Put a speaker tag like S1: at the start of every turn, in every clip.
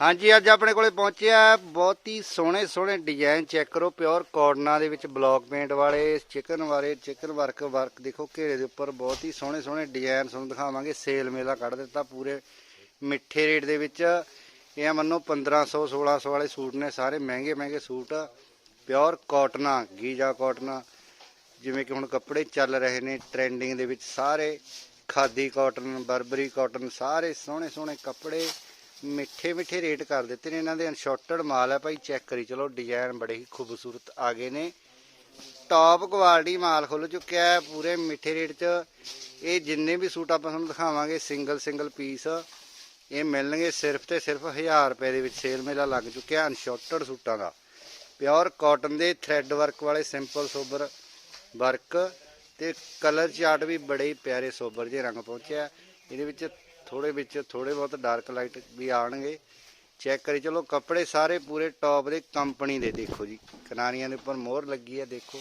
S1: ਹਾਂਜੀ, ਅੱਜ ਆਪਣੇ ਕੋਲੇ ਪਹੁੰਚਿਆ ਬਹੁਤ ਹੀ ਸੋਹਣੇ ਸੋਹਣੇ ਡਿਜ਼ਾਈਨ ਚੈੱਕ ਕਰੋ ਪਿਓਰ ਕਾਟਨਾਂ ਦੇ ਵਿੱਚ ਬਲੌਕ ਪੇਂਟ ਵਾਲੇ ਚਿਕਨ ਵਾਲੇ ਚਿਕਨ ਵਰਕ ਵਰਕ ਦੇਖੋ ਘੇਰੇ ਦੇ ਉੱਪਰ ਬਹੁਤ ਹੀ ਸੋਹਣੇ ਸੋਹਣੇ ਡਿਜ਼ਾਈਨ ਤੁਹਾਨੂੰ ਦਿਖਾਵਾਂਗੇ। ਸੇਲ ਮੇਲਾ ਕੱਢ ਦਿੱਤਾ ਪੂਰੇ ਮਿੱਠੇ ਰੇਟ ਦੇ ਵਿੱਚ। ਇਹ ਆ ਮੰਨੋ 1500 1600 ਵਾਲੇ ਸੂਟ ਨੇ ਸਾਰੇ ਮਹਿੰਗੇ ਮਹਿੰਗੇ ਸੂਟ। ਪਿਓਰ ਕਾਟਨਾਂ ਗੀਜਾ ਕਾਟਨਾਂ ਜਿਵੇਂ ਕਿ ਹੁਣ ਕੱਪੜੇ ਚੱਲ ਰਹੇ ਨੇ ਟ੍ਰੈਂਡਿੰਗ ਦੇ ਵਿੱਚ ਸਾਰੇ, ਖਾਦੀ ਕਾਟਨ ਬਰਬਰੀ ਕਾਟਨ ਸਾਰੇ ਸੋਹਣੇ ਸੋਹਣੇ ਕੱਪੜੇ। ਮਿੱਠੇ ਮਿੱਠੇ ਰੇਟ ਕਰ ਦਿੱਤੇ ਨੇ ਇਹਨਾਂ ਦੇ ਅਨਸ਼ਾਰਟਡ ਮਾਲ ਹੈ ਭਾਈ ਚੈੱਕ ਕਰੀ ਚਲੋ ਡਿਜ਼ਾਈਨ ਬੜੇ ਹੀ ਖੂਬਸੂਰਤ ਆ ਗਏ ਨੇ। ਟੌਪ ਕੁਆਲਿਟੀ ਮਾਲ ਖੁੱਲ ਚੁੱਕਿਆ ਹੈ, ਪੂਰੇ ਮਿੱਠੇ ਰੇਟ 'ਚ। ਇਹ ਜਿੰਨੇ ਵੀ ਸੂਟ ਆਪਾਂ ਤੁਹਾਨੂੰ ਦਿਖਾਵਾਂਗੇ ਸਿੰਗਲ ਸਿੰਗਲ ਪੀਸ ਇਹ ਮਿਲਣਗੇ ਸਿਰਫ ਤੇ ਸਿਰਫ 1000 ਰੁਪਏ ਦੇ ਵਿੱਚ ਸੇਲ ਮੇਲਾ ਲੱਗ ਚੁੱਕਿਆ ਅਨਸ਼ਾਰਟਡ ਸੂਟਾਂ ਦਾ। ਪਿਓਰ ਕਾਟਨ ਦੇ ਥ੍ਰੈਡ ਵਰਕ ਵਾਲੇ ਸਿੰਪਲ ਸੋਬਰ ਵਰਕ ਤੇ ਕਲਰ ਚਾਰਟ ਵੀ ਬੜੇ ਪਿਆਰੇ ਸੋਬਰ ਜਿਹੇ ਰੰਗ ਪਹੁੰਚਿਆ ਇਹਦੇ ਵਿੱਚ ਥੋੜੇ ਵਿੱਚ ਥੋੜੇ ਬਹੁਤ ਡਾਰਕ ਲਾਈਟ ਵੀ ਆਣਗੇ ਚੈੱਕ ਕਰੀ, ਚਲੋ ਕੱਪੜੇ ਸਾਰੇ ਪੂਰੇ ਟੌਪ ਦੇ ਕੰਪਨੀ ਦੇ ਦੇਖੋ ਜੀ। ਕਿਨਾਰੀਆਂ ਦੇ ਉੱਪਰ ਮੋਹਰ ਲੱਗੀ ਹੈ, ਦੇਖੋ।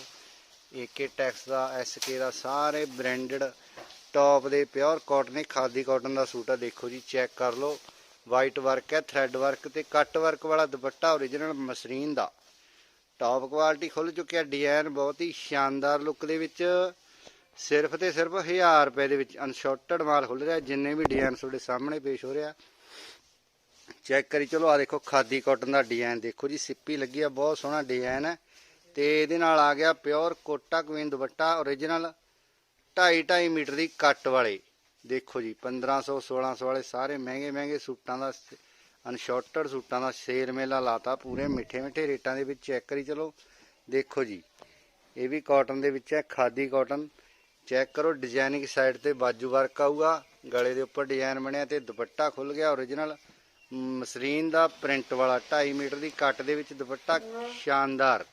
S1: ਏਕੇ ਟੈਕਸ ਦਾ ਐਸਕੇ ਦਾ ਸਾਰੇ ਬ੍ਰਾਂਡਡ ਟੌਪ ਦੇ ਪਿਓਰ ਕਾਟਨ ਖਾਦੀ ਕਾਟਨ ਦਾ ਸੂਟ ਆ, ਦੇਖੋ ਜੀ ਚੈੱਕ ਕਰ ਲਓ। ਵਾਈਟ ਵਰਕ ਹੈ ਥ੍ਰੈਡ ਵਰਕ ਤੇ ਕੱਟ ਵਰਕ ਵਾਲਾ ਦੁਪੱਟਾ ਓਰੀਜਨਲ ਮਸਰੀਨ ਦਾ। ਟੌਪ ਕੁਆਲਿਟੀ ਖੁੱਲ ਚੁੱਕਿਆ ਡਿਜ਼ਾਈਨ ਬਹੁਤ ਹੀ ਸ਼ਾਨਦਾਰ ਲੁੱਕ ਦੇ ਵਿੱਚ। ਸਿਰਫ ਤੇ ਸਿਰਫ 1000 ਰੁਪਏ ਦੇ ਵਿੱਚ ਅਨਸ਼ਾਰਟਡ ਮਾਲ ਖੁੱਲ ਰਿਹਾ, ਜਿੰਨੇ ਵੀ ਡਿਜ਼ਾਈਨ ਤੁਹਾਡੇ ਸਾਹਮਣੇ ਪੇਸ਼ ਹੋ ਰਿਹਾ। ਚੈੱਕ ਕਰੀ, ਚਲੋ ਆ ਦੇਖੋ, ਖਾਦੀ ਕਾਟਨ ਦਾ ਡਿਜ਼ਾਈਨ ਦੇਖੋ ਜੀ, ਸਿੱਪੀ ਲੱਗੀ ਆ, ਬਹੁਤ ਸੋਹਣਾ ਡਿਜ਼ਾਈਨ ਹੈ। ਤੇ ਇਹਦੇ ਨਾਲ ਆ ਗਿਆ pure Kota queen dupatta original 2.5 2.5 metre ਦੀ ਕੱਟ ਵਾਲੇ। ਦੇਖੋ ਜੀ 1500 1600 ਵਾਲੇ ਸਾਰੇ ਮਹਿੰਗੇ ਮਹਿੰਗੇ ਸੂਟਾਂ ਦਾ ਅਨਸ਼ਾਰਟਡ ਸੂਟਾਂ ਦਾ ਸੇਲ ਮੇਲਾ ਲਾਤਾ, ਪੂਰੇ ਮਿੱਠੇ ਮਿੱਠੇ ਰੇਟਾਂ ਦੇ ਵਿੱਚ ਚੈੱਕ ਕਰੀ, ਚਲੋ। ਦੇਖੋ ਜੀ, ਇਹ ਵੀ ਕਾਟਨ ਦੇ ਵਿੱਚ ਹੈ, ਖਾਦੀ ਕਾਟਨ ਚੈੱਕ ਕਰੋ ਡਿਜ਼ਾਈਨਿੰਗ ਸਾਈਡ ਤੇ ਬਾਜੂ ਵਰਕ ਆਊਗਾ, ਗਲੇ ਦੇ ਉੱਪਰ ਡਿਜ਼ਾਈਨ ਬਣਿਆ ਤੇ ਦੁਪੱਟਾ ਖੁੱਲ ਗਿਆ ਓਰੀਜਨਲ ਮਸਰੀਨ ਦਾ ਪ੍ਰਿੰਟ ਵਾਲਾ 2.5 ਮੀਟਰ ਦੀ ਕੱਟ ਦੇ ਵਿੱਚ ਦੁਪੱਟਾ ਸ਼ਾਨਦਾਰ।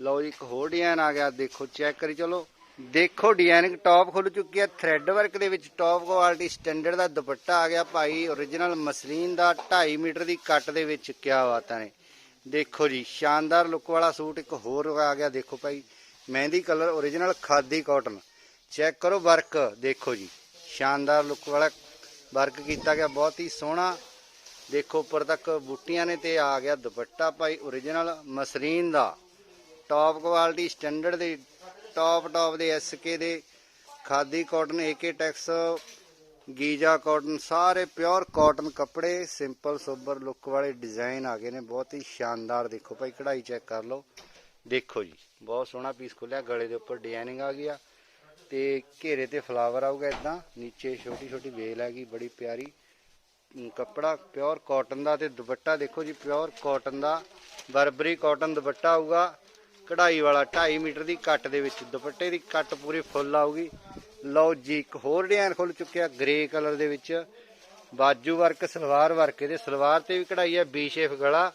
S1: ਲਓ ਜੀ, ਇੱਕ ਹੋਰ ਡਿਜ਼ਾਈਨ ਆ ਗਿਆ, ਦੇਖੋ, ਚੈੱਕ ਕਰੀ ਚਲੋ। ਦੇਖੋ ਡਿਜ਼ਾਈਨਿੰਗ ਟੌਪ ਖੁੱਲ ਚੁੱਕੀ ਹੈ ਥ੍ਰੈਡ ਵਰਕ ਦੇ ਵਿੱਚ ਟੌਪ ਕੁਆਲਿਟੀ ਸਟੈਂਡਰਡ ਦਾ ਦੁਪੱਟਾ ਆ ਗਿਆ ਭਾਈ ਓਰੀਜਨਲ ਮਸਲੀਨ ਦਾ 2.5 ਮੀਟਰ ਦੀ ਕੱਟ ਦੇ ਵਿੱਚ, ਕਿਆ ਬਾਤਾਂ ਨੇ। ਦੇਖੋ ਜੀ, ਸ਼ਾਨਦਾਰ ਲੁੱਕ ਵਾਲਾ ਸੂਟ ਇੱਕ ਹੋਰ ਆ ਗਿਆ, ਦੇਖੋ ਭਾਈ, mehndi colour original khadi cotton check ਕਰੋ ਵਰਕ, ਦੇਖੋ ਜੀ। ਸ਼ਾਨਦਾਰ ਲੁੱਕ ਵਾਲਾ ਵਰਕ ਕੀਤਾ ਗਿਆ, ਬਹੁਤ ਹੀ ਸੋਹਣਾ। ਦੇਖੋ ਉੱਪਰ ਤੱਕ ਬੂਟੀਆਂ ਨੇ ਤੇ ਆ ਗਿਆ ਦੁਪੱਟਾ ਭਾਈ ਓਰੀਜਨਲ ਮਸਰੀਨ ਦਾ। ਟੌਪ ਕੁਆਲਿਟੀ ਸਟੈਂਡਰਡ ਦੇ ਟੌਪ ਟੌਪ ਦੇ ਐਸਕੇ ਦੇ। Khadi cotton AK tex Giza cotton ਸਾਰੇ ਪਿਓਰ ਕਾਟਨ ਕੱਪੜੇ ਸਿੰਪਲ ਸੋਬਰ ਲੁੱਕ ਵਾਲੇ ਡਿਜ਼ਾਈਨ ਆ ਗਏ ਨੇ, ਬਹੁਤ ਹੀ ਸ਼ਾਨਦਾਰ। ਦੇਖੋ ਭਾਈ ਕਢਾਈ ਚੈੱਕ ਕਰ ਲਓ। ਦੇਖੋ ਜੀ, ਬਹੁਤ ਸੋਹਣਾ ਪੀਸ ਖੁੱਲਿਆ, ਗਲੇ ਦੇ ਉੱਪਰ ਡਿਜ਼ਾਈਨਿੰਗ ਆ ਗਈ ਆ ਤੇ ਘੇਰੇ ਤੇ ਫਲਾਵਰ ਆਊਗਾ ਇਦਾਂ ਨੀਚੇ ਛੋਟੀ ਛੋਟੀ ਵੇਲ ਹੈਗੀ, ਬੜੀ ਪਿਆਰੀ। ਕੱਪੜਾ ਪਿਓਰ ਕਾਟਨ ਦਾ ਤੇ ਦੁਪੱਟਾ ਦੇਖੋ ਜੀ ਪਿਓਰ ਕਾਟਨ ਦਾ। ਬਰਬਰੀ ਕਾਟਨ ਦੁਪੱਟਾ ਆਊਗਾ। ਕਢਾਈ ਵਾਲਾ 2.5 ਮੀਟਰ ਦੀ ਕੱਟ ਦੇ ਵਿੱਚ, ਦੁਪੱਟੇ ਦੀ ਕੱਟ ਪੂਰੀ ਫੁੱਲ ਆਊਗੀ। ਲਓ ਜੀ, ਇੱਕ ਹੋਰ ਡਿਜ਼ਾਈਨ ਖੁੱਲ ਚੁੱਕਿਆ ਗ੍ਰੇ ਕਲਰ ਦੇ ਵਿੱਚ। ਬਾਜੂ ਵਰਕ, ਸਲਵਾਰ ਵਰਕ, ਇਹਦੇ ਸਲਵਾਰ ਤੇ ਵੀ ਕਢਾਈ ਹੈ ਬੀ ਸ਼ੇਪ ਗਲਾ।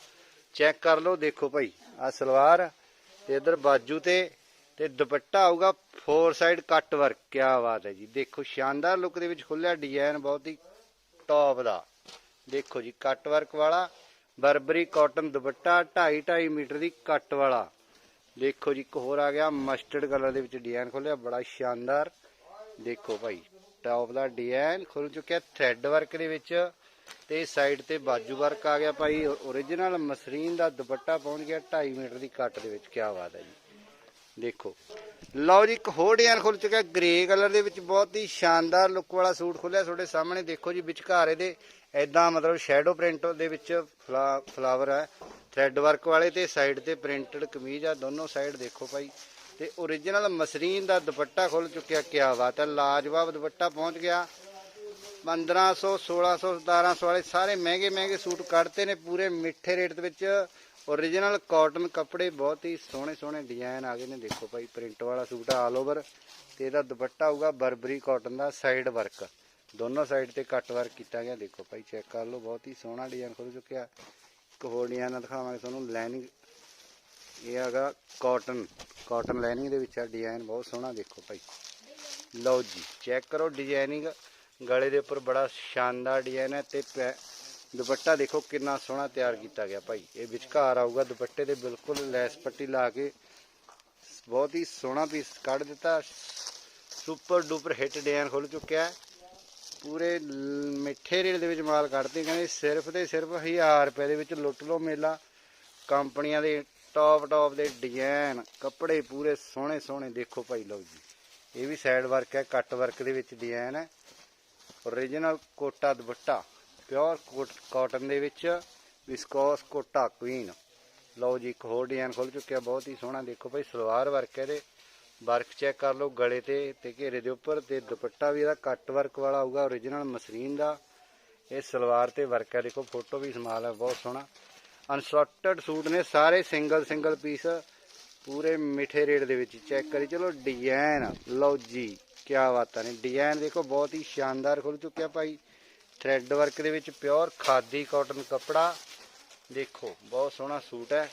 S1: ਚੈੱਕ ਕਰ ਲਓ, ਦੇਖੋ ਭਾਈ ਆ ਸਲਵਾਰ। ਤੇ ਇਧਰ ਬਾਜੂ ਤੇ ਤੇ ਦੁਪੱਟਾ ਆਊਗਾ ਫੋਰ ਸਾਈਡ ਕੱਟ ਵਰਕ ਕੀ ਬਾਤ ਹੈ ਜੀ। ਦੇਖੋ, ਸ਼ਾਨਦਾਰ ਲੁੱਕ ਦੇ ਵਿੱਚ ਖੁੱਲਿਆ ਡਿਜ਼ਾਈਨ ਬਹੁਤ ਹੀ ਟੌਪ ਦਾ। ਦੇਖੋ ਜੀ ਕੱਟ ਵਰਕ ਵਾਲਾ, ਬਰਬਰੀ ਕਾਟਨ ਦੁਪੱਟਾ 2.5 2.5 ਮੀਟਰ ਦੀ ਕੱਟ ਵਾਲਾ। ਦੇਖੋ ਜੀ, ਇੱਕ ਹੋਰ ਆ ਗਿਆ ਮਸਟਰਡ ਕਲਰ ਦੇ ਵਿੱਚ ਡਿਜ਼ਾਈਨ ਖੋਲਿਆ ਬੜਾ ਸ਼ਾਨਦਾਰ। ਦੇਖੋ ਭਾਈ ਟੌਪ ਦਾ ਡਿਜ਼ਾਈਨ ਖੁੱਲ ਚੁੱਕਿਆ ਥ੍ਰੈਡ ਵਰਕ ਦੇ ਵਿੱਚ। ਤੇ ਸਾਈਡ ਤੇ ਬਾਜੂ ਵਰਕ ਆ ਗਿਆ ਭਾਈ ਓਰੀਜਨਲ ਮਸਰੀਨ ਦਾ ਦੁਪੱਟਾ ਪਹੁੰਚ ਗਿਆ 2.5 ਮੀਟਰ ਦੀ ਕੱਟ ਦੇ ਵਿੱਚ ਕੀ ਬਾਤ ਹੈ ਜੀ। ਦੇਖੋ। ਲਓ ਜੀ, ਇੱਕ ਹੋਰ ਡਿਜ਼ਾਈਨ ਖੁੱਲ ਚੁੱਕਿਆ ਗ੍ਰੇ ਕਲਰ ਦੇ ਵਿੱਚ ਬਹੁਤ ਹੀ ਸ਼ਾਨਦਾਰ ਲੁੱਕ ਵਾਲਾ ਸੂਟ ਖੁੱਲਿਆ ਤੁਹਾਡੇ ਸਾਹਮਣੇ। ਦੇਖੋ ਜੀ, ਵਿਚਕਾਰ ਇਹਦੇ ਐਦਾਂ ਮਤਲਬ ਸ਼ੈਡੋ ਪ੍ਰਿੰਟ ਦੇ ਵਿੱਚ ਫਲਾ- ਫਲਾਵਰ ਹੈ ਥ੍ਰੈਡ ਵਰਕ ਵਾਲੇ ਤੇ ਸਾਈਡ ਤੇ ਪ੍ਰਿੰਟਡ ਕਮੀਜ਼ ਆ, ਦੋਨੋਂ ਸਾਈਡ ਦੇਖੋ ਭਾਈ। ਤੇ ਓਰੀਜਨਲ ਮਸਰੀਨ ਦਾ ਦੁਪੱਟਾ ਖੁੱਲ ਚੁੱਕਿਆ, ਕਿਆ ਬਾਤ ਹੈ, ਲਾਜਵਾਬ ਦੁਪੱਟਾ ਪਹੁੰਚ ਗਿਆ। 1500 1600 1700 ਵਾਲੇ ਸਾਰੇ ਮਹਿੰਗੇ ਮਹਿੰਗੇ ਸੂਟ ਕੱਢਤੇ ਨੇ, ਪੂਰੇ ਮਿੱਠੇ ਰੇਟ ਦੇ ਵਿੱਚ। ਓਰੀਜਨਲ ਕਾਟਨ ਕੱਪੜੇ ਬਹੁਤ ਹੀ ਸੋਹਣੇ ਸੋਹਣੇ ਡਿਜ਼ਾਈਨ ਆ ਗਏ ਨੇ। ਦੇਖੋ ਭਾਈ ਪ੍ਰਿੰਟ ਵਾਲਾ ਸੂਟ ਆਲ ਓਵਰ ਤੇ ਇਹਦਾ ਦੁਪੱਟਾ ਆਊਗਾ ਬਰਬਰੀ ਕਾਟਨ ਦਾ ਸਾਈਡ ਵਰਕ ਦੋਨੋਂ ਸਾਈਡ ਤੇ ਕੱਟ ਵਰਕ ਕੀਤਾ ਗਿਆ। ਦੇਖੋ ਭਾਈ ਚੈੱਕ ਕਰ ਲਓ, ਬਹੁਤ ਹੀ ਸੋਹਣਾ ਡਿਜ਼ਾਈਨ ਖੁੱਲ ਚੁੱਕਿਆ। ਇੱਕ ਹੋਰ ਡਿਜ਼ਾਈਨ ਦਿਖਾਵਾਂਗੇ ਤੁਹਾਨੂੰ ਲਾਈਨਿੰਗ ਇਹ ਹੈਗਾ ਕਾਟਨ ਕਾਟਨ ਲਾਈਨਿੰਗ ਦੇ ਵਿੱਚ ਆ ਡਿਜ਼ਾਈਨ ਬਹੁਤ ਸੋਹਣਾ ਦੇਖੋ ਭਾਈ। ਲਓ ਜੀ ਚੈੱਕ ਕਰੋ ਡਿਜ਼ਾਈਨਿੰਗ ਗਲੇ ਦੇ ਉੱਪਰ ਬੜਾ ਸ਼ਾਨਦਾਰ ਡਿਜ਼ਾਈਨ ਹੈ ਤੇ ਪੈ- ਦੁਪੱਟਾ ਦੇਖੋ ਕਿੰਨਾ ਸੋਹਣਾ ਤਿਆਰ ਕੀਤਾ ਗਿਆ ਭਾਈ। ਇਹ ਵਿਚਕਾਰ ਆਊਗਾ, ਦੁਪੱਟੇ ਦੇ ਬਿਲਕੁਲ ਲੈਸ ਪੱਟੀ ਲਾ ਕੇ ਬਹੁਤ ਹੀ ਸੋਹਣਾ ਪੀਸ ਕੱਢ ਦਿੱਤਾ। ਸੁਪਰ ਡੂਪਰ ਹਿੱਟ ਡਿਜ਼ਾਈਨ ਖੁੱਲ ਚੁੱਕਿਆ ਪੂਰੇ ਮਿੱਠੇ ਰੇਲ ਦੇ ਵਿੱਚ ਮਾਲ ਕੱਢਦੇ ਕਹਿੰਦੇ ਸਿਰਫ ਤੇ ਸਿਰਫ 1000 ਰੁਪਏ ਦੇ ਵਿੱਚ ਲੁੱਟ ਲਓ ਮੇਲਾ। ਕੰਪਨੀਆਂ ਦੇ ਟੌਪ ਟੌਪ ਦੇ ਡਿਜ਼ਾਈਨ, ਕੱਪੜੇ ਪੂਰੇ ਸੋਹਣੇ ਸੋਹਣੇ, ਦੇਖੋ ਭਾਈ ਲਓ ਜੀ। ਇਹ ਵੀ ਸਾਈਡ ਵਰਕ ਹੈ ਕੱਟ ਵਰਕ ਦੇ ਵਿੱਚ ਡਿਜ਼ਾਈਨ ਹੈ। Original Kota dupatta. Pure cotton ਦੇ ਵਿੱਚ ਵਿਸਕੋਸ ਕੋਟਾ ਕੁਈਨ। ਲਓ ਜੀ, ਇੱਕ ਹੋਰ ਡਿਜ਼ਾਈਨ ਖੁੱਲ ਚੁੱਕਿਆ ਬਹੁਤ ਹੀ ਸੋਹਣਾ। ਦੇਖੋ ਭਾਈ, ਸਲਵਾਰ ਵਰਕ ਹੈ ਇਹਦੇ। ਵਰਕ ਚੈੱਕ ਕਰ ਲਓ ਗਲੇ ਤੇ ਤੇ ਘੇਰੇ ਦੇ ਉੱਪਰ ਤੇ ਦੁਪੱਟਾ ਵੀ ਇਹਦਾ ਕੱਟ ਵਰਕ ਵਾਲਾ ਆਊਗਾ ਓਰੀਜਨਲ ਮਸ਼ਰੀਨ ਦਾ। ਇਹ ਸਲਵਾਰ ਤੇ ਵਰਕ ਹੈ ਦੇਖੋ ਫੋਟੋ ਵੀ ਸਮਾਲ ਹੈ ਬਹੁਤ ਸੋਹਣਾ। ਅਨਸੌਰਟਡ ਸੂਟ ਨੇ ਸਾਰੇ ਸਿੰਗਲ ਸਿੰਗਲ ਪੀਸ ਪੂਰੇ ਮਿੱਠੇ ਰੇਟ ਦੇ ਵਿੱਚ ਚੈੱਕ ਕਰੀ। ਚਲੋ ਡਿਜ਼ਾਈਨ ਲਓ ਜੀ ਕੀ ਬਾਤਾਂ ਨੇ। ਡਿਜ਼ਾਈਨ ਦੇਖੋ, ਬਹੁਤ ਹੀ ਸ਼ਾਨਦਾਰ ਖੁੱਲ ਚੁੱਕਿਆ ਭਾਈ। ਥ੍ਰੈਡ ਵਰਕ ਦੇ ਵਿੱਚ ਪਿਓਰ ਖਾਦੀ ਕਾਟਨ ਕੱਪੜਾ। ਦੇਖੋ, ਬਹੁਤ ਸੋਹਣਾ ਸੂਟ ਹੈ।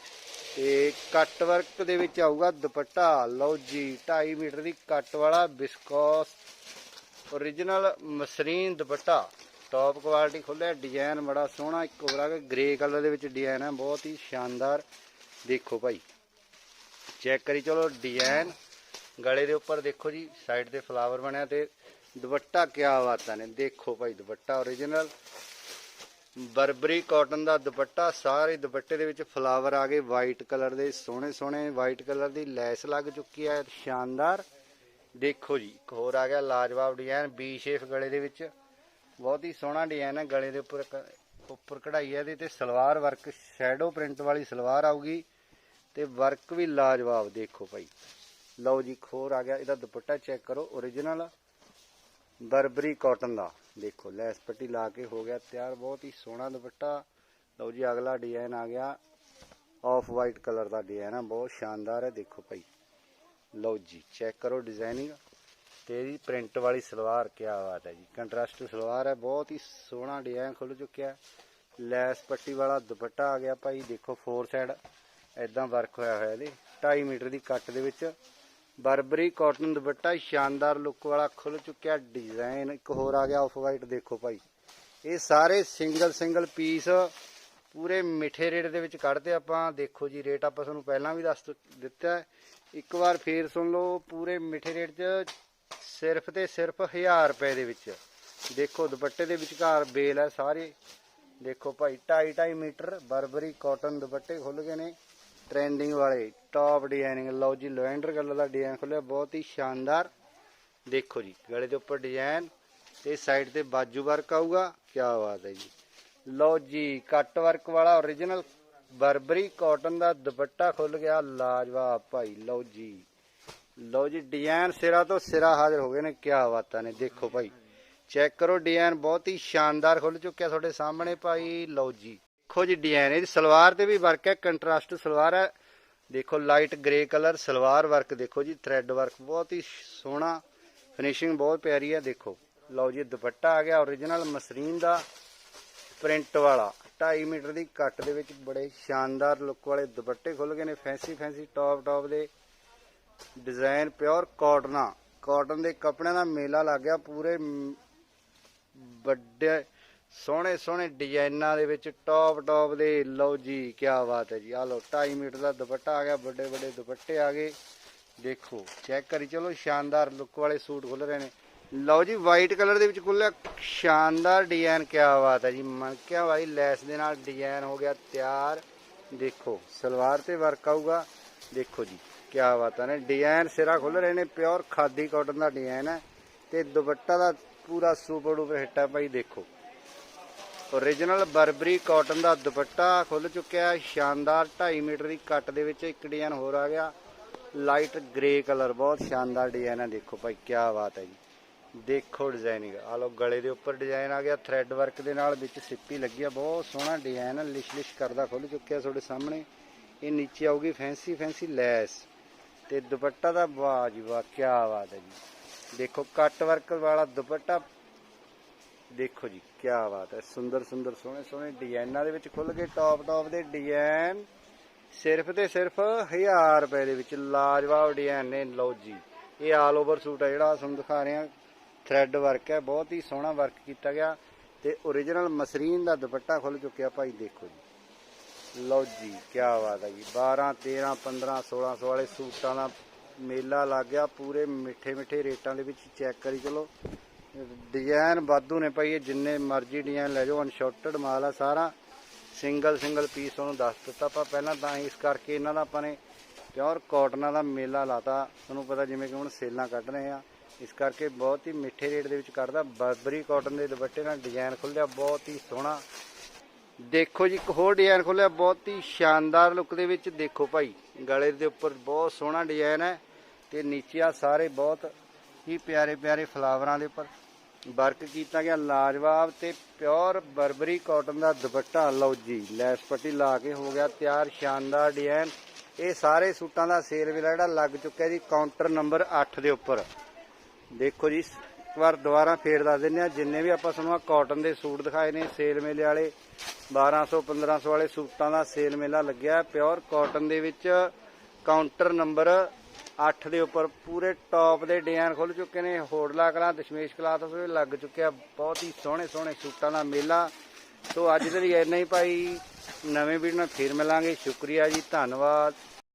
S1: ਤੇ ਕੱਟ ਵਰਕ ਦੇ ਵਿੱਚ ਆਊਗਾ ਦੁਪੱਟਾ। ਲਓ ਜੀ 2.5 ਮੀਟਰ ਦੀ ਕੱਟ ਵਾਲਾ ਬਿਸਕੋਸ। ਓਰੀਜਨਲ ਮਸਰੀਨ ਦੁਪੱਟਾ। ਟੌਪ ਕੁਆਲਿਟੀ ਖੁੱਲਿਆ ਡਿਜ਼ਾਈਨ ਬੜਾ ਸੋਹਣਾ। ਇੱਕ ਹੋਰ ਆ ਗਿਆ ਗ੍ਰੇ ਕਲਰ ਦੇ ਵਿੱਚ ਡਿਜ਼ਾਈਨ ਹੈ, ਬਹੁਤ ਹੀ ਸ਼ਾਨਦਾਰ। ਦੇਖੋ ਭਾਈ ਚੈੱਕ ਕਰੀ, ਚਲੋ ਡਿਜ਼ਾਈਨ ਗਲੇ ਦੇ ਉੱਪਰ ਦੇਖੋ ਜੀ ਸਾਈਡ ਤੇ ਫਲਾਵਰ ਬਣਿਆ ਤੇ ਦੁਪੱਟਾ ਕਿਆ ਬਾਤਾਂ ਨੇ? ਦੇਖੋ ਭਾਈ ਦੁਪੱਟਾ ਓਰੀਜਨਲ ਬਰਬਰੀ ਕਾਟਨ ਦਾ ਦੁਪੱਟਾ, ਸਾਰੇ ਦੁਪੱਟੇ ਦੇ ਵਿੱਚ ਫਲਾਵਰ ਆ ਗਏ ਵਾਈਟ ਕਲਰ ਦੇ, ਸੋਹਣੇ ਸੋਹਣੇ ਵਾਈਟ ਕਲਰ ਦੀ ਲੈਸ ਲੱਗ ਚੁੱਕੀ ਹੈ ਸ਼ਾਨਦਾਰ। ਦੇਖੋ ਜੀ, ਇੱਕ ਹੋਰ ਆ ਗਿਆ ਲਾਜਵਾਬ ਡਿਜ਼ਾਈਨ ਬੀ ਸ਼ੇਪ ਗਲੇ ਦੇ ਵਿੱਚ। ਬਹੁਤ ਹੀ ਸੋਹਣਾ ਡਿਜ਼ਾਈਨ ਹੈ, ਗਲੇ ਦੇ ਉੱਪਰ ਉੱਪਰ ਕਢਾਈ ਹੈ ਇਹਦੇ ਤੇ ਸਲਵਾਰ ਵਰਕ ਸ਼ੈਡੋ ਪ੍ਰਿੰਟ ਵਾਲੀ ਸਲਵਾਰ ਆਊਗੀ। ਤੇ ਵਰਕ ਵੀ ਲਾਜਵਾਬ, ਦੇਖੋ ਭਾਈ। ਲਓ ਜੀ, ਇੱਕ ਹੋਰ ਆ ਗਿਆ, ਇਹਦਾ ਦੁਪੱਟਾ ਚੈੱਕ ਕਰੋ ਓਰੀਜਨਲ ਬਰਬਰੀ ਕਾਟਨ ਦਾ। ਦੇਖੋ, ਲੈਸ ਪੱਟੀ ਲਾ ਕੇ ਹੋ ਗਿਆ ਤਿਆਰ, ਬਹੁਤ ਹੀ ਸੋਹਣਾ ਦੁਪੱਟਾ। ਲਓ ਜੀ, ਅਗਲਾ ਡਿਜ਼ਾਈਨ ਆ ਗਿਆ। ਆਫ ਵਾਈਟ ਕਲਰ ਦਾ ਡਿਜ਼ਾਈਨ ਆ, ਬਹੁਤ ਸ਼ਾਨਦਾਰ ਹੈ, ਦੇਖੋ ਭਾਈ। ਲਓ ਜੀ ਚੈੱਕ ਕਰੋ ਡਿਜ਼ਾਈਨਿੰਗ ਤੇ ਇਹਦੀ ਪ੍ਰਿੰਟ ਵਾਲੀ ਸਲਵਾਰ ਕੀ ਬਾਤ ਹੈ ਜੀ। ਕੰਟਰਾਸਟ ਸਲਵਾਰ ਹੈ, ਬਹੁਤ ਹੀ ਸੋਹਣਾ ਡਿਜ਼ਾਈਨ ਖੁੱਲ ਚੁੱਕਿਆ ਲੈਸ ਪੱਟੀ ਵਾਲਾ ਦੁਪੱਟਾ ਆ ਗਿਆ ਭਾਈ, ਦੇਖੋ ਫੋਰ ਸਾਈਡ ਐਦਾਂ ਵਰਕ ਹੋਇਆ ਹੋਇਆ ਇਹਦੇ। 2.5 ਮੀਟਰ ਦੀ ਕੱਟ ਦੇ ਵਿੱਚ। ਬਰਬਰੀ ਕਾਟਨ ਦੁਪੱਟਾ, ਸ਼ਾਨਦਾਰ ਲੁੱਕ ਵਾਲਾ ਖੁੱਲ ਚੁੱਕਿਆ ਡਿਜ਼ਾਈਨ ਇੱਕ ਹੋਰ ਆ ਗਿਆ ਆਫ ਵਾਈਟ ਦੇਖੋ ਭਾਈ। ਇਹ ਸਾਰੇ ਸਿੰਗਲ ਸਿੰਗਲ ਪੀਸ ਪੂਰੇ ਮਿੱਠੇ ਰੇਟ ਦੇ ਵਿੱਚ ਕੱਢਦੇ ਆਪਾਂ। ਦੇਖੋ ਜੀ ਰੇਟ ਆਪਾਂ ਤੁਹਾਨੂੰ ਪਹਿਲਾਂ ਵੀ ਦੱਸ ਦਿੱਤਾ ਇੱਕ ਵਾਰ ਫੇਰ ਸੁਣ ਲਓ, ਪੂਰੇ ਮਿੱਠੇ ਰੇਟ 'ਚ ਸਿਰਫ ਤੇ ਸਿਰਫ 1000 ਰੁਪਏ ਦੇ ਵਿੱਚ। ਦੇਖੋ, ਦੁਪੱਟੇ ਦੇ ਵਿਚਕਾਰ ਬੇਲ ਹੈ ਸਾਰੇ। ਦੇਖੋ ਭਾਈ 2.5 2.5 ਮੀਟਰ ਬਰਬਰੀ ਕਾਟਨ ਦੁਪੱਟੇ ਖੁੱਲ ਗਏ ਨੇ। ਟ੍ਰੈਂਡਿੰਗ ਵਾਲੇ ਟੌਪ ਡਿਜ਼ਾਈਨਿੰਗ ਲਓ ਜੀ, ਲਵੈਂਡਰ ਕਲਰ ਦਾ ਡਿਜ਼ਾਈਨ ਖੁੱਲਿਆ ਬਹੁਤ ਹੀ ਸ਼ਾਨਦਾਰ। ਦੇਖੋ ਜੀ, ਗਲੇ ਦੇ ਉੱਪਰ ਡਿਜ਼ਾਈਨ ਤੇ ਸਾਈਡ ਤੇ ਬਾਜੂ ਵਰਕ ਆਊਗਾ ਕੀ ਬਾਤ ਹੈ ਜੀ। ਲਓ ਜੀ ਕੱਟ ਵਰਕ ਵਾਲਾ origignal ਬਰਬਰੀ ਕਾਟਨ ਦਾ ਦੁਪੱਟਾ ਖੁੱਲ ਗਿਆ ਲਾਜਵਾਬ ਭਾਈ, ਲਓ ਜੀ। ਲਓ ਜੀ ਡਿਜ਼ਾਈਨ ਸਿਰਾ ਤੋਂ ਸਿਰਾ ਹਾਜ਼ਰ ਹੋ ਗਏ ਨੇ ਕੀ ਬਾਤਾਂ ਨੇ, ਦੇਖੋ ਭਾਈ। ਚੈੱਕ ਕਰੋ ਡਿਜ਼ਾਈਨ ਬਹੁਤ ਹੀ ਸ਼ਾਨਦਾਰ ਖੁੱਲ ਚੁੱਕਿਆ ਤੁਹਾਡੇ ਸਾਹਮਣੇ ਭਾਈ, ਲਓ ਜੀ। ਦੇਖੋ ਜੀ ਡਿਜ਼ਾਈਨ ਇਹਦੀ ਸਲਵਾਰ ਤੇ ਵੀ ਵਰਕ ਹੈ ਕੰਟਰਾਸਟ ਸਲਵਾਰ ਹੈ। ਦੇਖੋ light grey colour salwar work ਦੇਖੋ ਜੀ ਥ੍ਰੈਡ ਵਰਕ ਬਹੁਤ ਹੀ ਸੋਹਣਾ ਫਿਨਿਸ਼ਿੰਗ ਬਹੁਤ ਪਿਆਰੀ ਹੈ, ਦੇਖੋ। ਲਓ ਜੀ, ਦੁਪੱਟਾ ਆ ਗਿਆ origignal ਮਸਰੀਨ ਦਾ ਪ੍ਰਿੰਟ ਵਾਲਾ। 2.5 ਮੀਟਰ ਦੀ ਕੱਟ ਦੇ ਵਿੱਚ ਬੜੇ ਸ਼ਾਨਦਾਰ ਲੁੱਕ ਵਾਲੇ ਦੁਪੱਟੇ ਖੁੱਲ ਗਏ ਨੇ ਫੈਂਸੀ ਫੈਂਸੀ ਟੌਪ ਟੌਪ ਦੇ ਡਿਜ਼ਾਈਨ ਪਿਓਰ ਕਾਟਨਾ ਕਾਟਨ ਦੇ ਕੱਪੜਿਆਂ ਦਾ ਮੇਲਾ ਲੱਗ ਗਿਆ, ਪੂਰੇ ਵੱਡੇ ਸੋਹਣੇ ਸੋਹਣੇ ਡਿਜ਼ਾਈਨਾਂ ਦੇ ਵਿੱਚ ਟੌਪ ਟੌਪ ਦੇ, ਲਓ ਜੀ ਕੀ ਬਾਤ ਹੈ ਜੀ। ਆ ਲਓ 2.5 ਮੀਟਰ ਦਾ ਦੁਪੱਟਾ ਆ ਗਿਆ ਵੱਡੇ ਵੱਡੇ ਦੁਪੱਟੇ ਆ ਗਏ। ਦੇਖੋ, ਚੈੱਕ ਕਰੀ, ਚਲੋ, ਸ਼ਾਨਦਾਰ ਲੁੱਕ ਵਾਲੇ ਸੂਟ ਖੁੱਲ ਰਹੇ ਨੇ। ਲਓ ਜੀ ਵਾਈਟ ਕਲਰ ਦੇ ਵਿੱਚ ਖੁੱਲਿਆ ਸ਼ਾਨਦਾਰ ਡਿਜ਼ਾਈਨ ਕੀ ਬਾਤ ਹੈ ਜੀ। ਮਨਕਿਆ ਵਾਲੀ ਲੈਸ ਦੇ ਨਾਲ ਡਿਜ਼ਾਈਨ ਹੋ ਗਿਆ ਤਿਆਰ। ਦੇਖੋ, ਸਲਵਾਰ ਤੇ ਵਰਕ ਆਊਗਾ। ਦੇਖੋ ਜੀ ਕੀ ਬਾਤਾਂ ਨੇ ਡਿਜ਼ਾਈਨ ਸਿਰਾ ਖੁੱਲ ਰਹੇ ਨੇ ਪਿਓਰ ਖਾਦੀ ਕਾਟਨ ਦਾ ਡਿਜ਼ਾਈਨ ਹੈ। ਤੇ ਦੁਪੱਟਾ ਦਾ ਪੂਰਾ ਸੁਪਰ ਡੂਪਰ ਹਿੱਟ ਹੈ ਭਾਈ, ਦੇਖੋ। ਓਰੀਜਨਲ ਬਰਬਰੀ ਕਾਟਨ ਦਾ ਦੁਪੱਟਾ ਖੁੱਲ ਚੁੱਕਿਆ ਸ਼ਾਨਦਾਰ 2.5 ਮੀਟਰ ਦੀ ਕੱਟ ਦੇ ਵਿੱਚ ਇੱਕ ਡਿਜ਼ਾਈਨ ਹੋਰ ਆ ਗਿਆ। ਲਾਈਟ ਗ੍ਰੇ ਕਲਰ ਬਹੁਤ ਸ਼ਾਨਦਾਰ ਡਿਜ਼ਾਈਨ ਹੈ। ਦੇਖੋ ਭਾਈ ਕੀ ਬਾਤ ਹੈ ਜੀ। ਦੇਖੋ ਡਿਜ਼ਾਈਨਿੰਗ ਆ ਲੋ ਗਲੇ ਦੇ ਉੱਪਰ ਡਿਜ਼ਾਈਨ ਆ ਗਿਆ। ਥ੍ਰੈਡ ਵਰਕ ਦੇ ਨਾਲ ਵਿੱਚ ਸਿੱਪੀ ਲੱਗੀ ਆ। ਬਹੁਤ ਸੋਹਣਾ ਡਿਜ਼ਾਈਨ ਹੈ। ਲਿਸ਼ ਲਿਸ਼ ਕਰਦਾ ਖੁੱਲ ਚੁੱਕਿਆ ਤੁਹਾਡੇ ਸਾਹਮਣੇ। ਇਹ ਨੀਚੇ ਆਊਗੀ ਫੈਂਸੀ ਫੈਂਸੀ ਲੈਸ ਤੇ ਦੁਪੱਟਾ ਦਾ ਵਾਹ ਜੀ ਵਾਹ ਕੀ ਬਾਤ ਹੈ ਜੀ। ਦੇਖੋ ਕੱਟ ਵਰਕ ਵਾਲਾ ਦੁਪੱਟਾ ਦੇਖੋ ਜੀ ਕੀ ਬਾਤ ਹੈ। ਸੁੰਦਰ ਸੁੰਦਰ, ਸੋਹਣੇ ਸੋਹਣੇ ਡਿਜ਼ਾਈਨਾਂ ਦੇ ਵਿੱਚ ਖੁੱਲ ਕੇ ਟੌਪ ਟੌਪ ਦੇ ਡਿਜ਼ਾਈਨ ਸਿਰਫ ਤੇ ਸਿਰਫ 1000 ਰੁਪਏ ਦੇ ਵਿੱਚ ਲਾਜਵਾਬ ਡਿਜ਼ਾਈਨ ਨੇ ਲਓ ਜੀ। ਇਹ ਆਲ ਓਵਰ ਸੂਟ ਹੈ ਜਿਹੜਾ ਤੁਹਾਨੂੰ ਦਿਖਾ ਰਹੇ ਹਾਂ। ਥ੍ਰੈਡ ਵਰਕ ਹੈ, ਬਹੁਤ ਹੀ ਸੋਹਣਾ ਵਰਕ ਕੀਤਾ ਗਿਆ। ਤੇ origignal ਮਸਰੀਨ ਦਾ ਦੁਪੱਟਾ ਖੁੱਲ ਚੁੱਕਿਆ ਭਾਈ, ਦੇਖੋ ਜੀ। ਲਓ ਜੀ ਕੀ ਬਾਤ ਹੈ ਜੀ। 12 13 15 1600 ਵਾਲੇ ਸੂਟਾਂ ਦਾ ਮੇਲਾ ਲੱਗ ਗਿਆ। ਪੂਰੇ ਮਿੱਠੇ ਮਿੱਠੇ ਰੇਟਾਂ ਦੇ ਵਿੱਚ ਚੈੱਕ ਕਰੀ ਚਲੋ। ਡਿਜ਼ਾਈਨ ਵਾਧੂ ਨੇ ਭਾਈ, ਇਹ ਜਿੰਨੇ ਮਰਜ਼ੀ ਡਿਜ਼ਾਈਨ ਲੈ ਜਾਓ ਅਨਸ਼ਾਰਟਡ ਮਾਲ ਆ ਸਾਰਾ। ਸਿੰਗਲ ਸਿੰਗਲ ਪੀਸ ਤੁਹਾਨੂੰ ਦੱਸ ਦਿੱਤਾ ਆਪਾਂ ਪਹਿਲਾਂ ਤਾਂ ਇਸ ਕਰਕੇ ਇਹਨਾਂ ਦਾ ਆਪਾਂ ਨੇ ਪਿਓਰ ਕਾਟਨਾਂ ਦਾ ਮੇਲਾ ਲਾਤਾ। ਤੁਹਾਨੂੰ ਪਤਾ ਜਿਵੇਂ ਕਿ ਹੁਣ ਸੇਲਾਂ ਕੱਢ ਰਹੇ ਆ। ਇਸ ਕਰਕੇ ਬਹੁਤ ਹੀ ਮਿੱਠੇ ਰੇਟ ਦੇ ਵਿੱਚ ਕੱਢਦਾ। ਬਰਬਰੀ ਕਾਟਨ ਦੇ ਦੁਪੱਟੇ ਨਾਲ ਡਿਜ਼ਾਈਨ ਖੁੱਲਿਆ, ਬਹੁਤ ਹੀ ਸੋਹਣਾ। ਦੇਖੋ ਜੀ, ਇੱਕ ਹੋਰ ਡਿਜ਼ਾਈਨ ਖੋਲਿਆ, ਬਹੁਤ ਹੀ ਸ਼ਾਨਦਾਰ ਲੁੱਕ ਦੇ ਵਿੱਚ। ਦੇਖੋ ਭਾਈ, ਗਲੇ ਦੇ ਉੱਪਰ ਬਹੁਤ ਸੋਹਣਾ ਡਿਜ਼ਾਈਨ ਹੈ ਤੇ ਨੀਚੇ ਆ ਸਾਰੇ ਬਹੁਤ ਹੀ ਪਿਆਰੇ ਪਿਆਰੇ ਫਲਾਵਰਾਂ ਦੇ ਉੱਪਰ। ਵਰਕ ਕੀਤਾ ਗਿਆ ਲਾਜਵਾਬ ਤੇ ਪਿਓਰ ਬਰਬਰੀ ਕਾਟਨ ਦਾ ਦੁਪੱਟਾ। ਲਓ ਜੀ, ਲੈਸ ਪੱਟੀ ਲਾ ਕੇ ਹੋ ਗਿਆ ਤਿਆਰ, ਸ਼ਾਨਦਾਰ ਡਿਜ਼ਾਈਨ। ਇਹ ਸਾਰੇ ਸੂਟਾਂ ਦਾ ਸੇਲ ਵੇਲਾ ਜਿਹੜਾ ਲੱਗ ਚੁੱਕਿਆ ਜੀ, ਕਾਊਂਟਰ ਨੰਬਰ 8 ਦੇ ਉੱਪਰ। ਦੇਖੋ ਜੀ, ਇੱਕ ਵਾਰ ਦੁਬਾਰਾ ਫੇਰ ਦੱਸ ਦਿੰਦੇ ਆ ਜਿੰਨੇ ਵੀ ਆਪਾਂ ਤੁਹਾਨੂੰ ਕਾਟਨ ਦੇ ਸੂਟ ਦਿਖਾਏ ਨੇ, ਸੇਲ ਮੇਲੇ ਵਾਲੇ 1200 1500 ਵਾਲੇ ਸੂਟਾਂ ਦਾ ਸੇਲ ਮੇਲਾ ਲੱਗਿਆ। ਪਿਓਰ ਕਾਟਨ ਦੇ ਵਿੱਚ ਕਾਊਂਟਰ ਨੰਬਰ 8 ਦੇ ਉੱਪਰ ਪੂਰੇ ਟੌਪ ਦੇ ਡਿਜ਼ਾਈਨ ਖੁੱਲ ਚੁੱਕੇ ਨੇ। ਹੋੜਲਾ ਕਲਾਂ, ਦਸ਼ਮੇਸ਼ ਕਲਾ ਤੋਂ ਲੱਗ ਚੁੱਕਿਆ ਬਹੁਤ ਹੀ ਸੋਹਣੇ ਸੋਹਣੇ ਸੂਟਾਂ ਦਾ ਮੇਲਾ। ਸੋ ਅੱਜ ਦੇ ਲਈ ਇੰਨਾ ਹੀ ਭਾਈ। ਨਵੇਂ ਵੀਡੀਓ ਨਾਲ ਫੇਰ ਮਿਲਾਂਗੇ। ਸ਼ੁਕਰੀਆ ਜੀ, ਧੰਨਵਾਦ।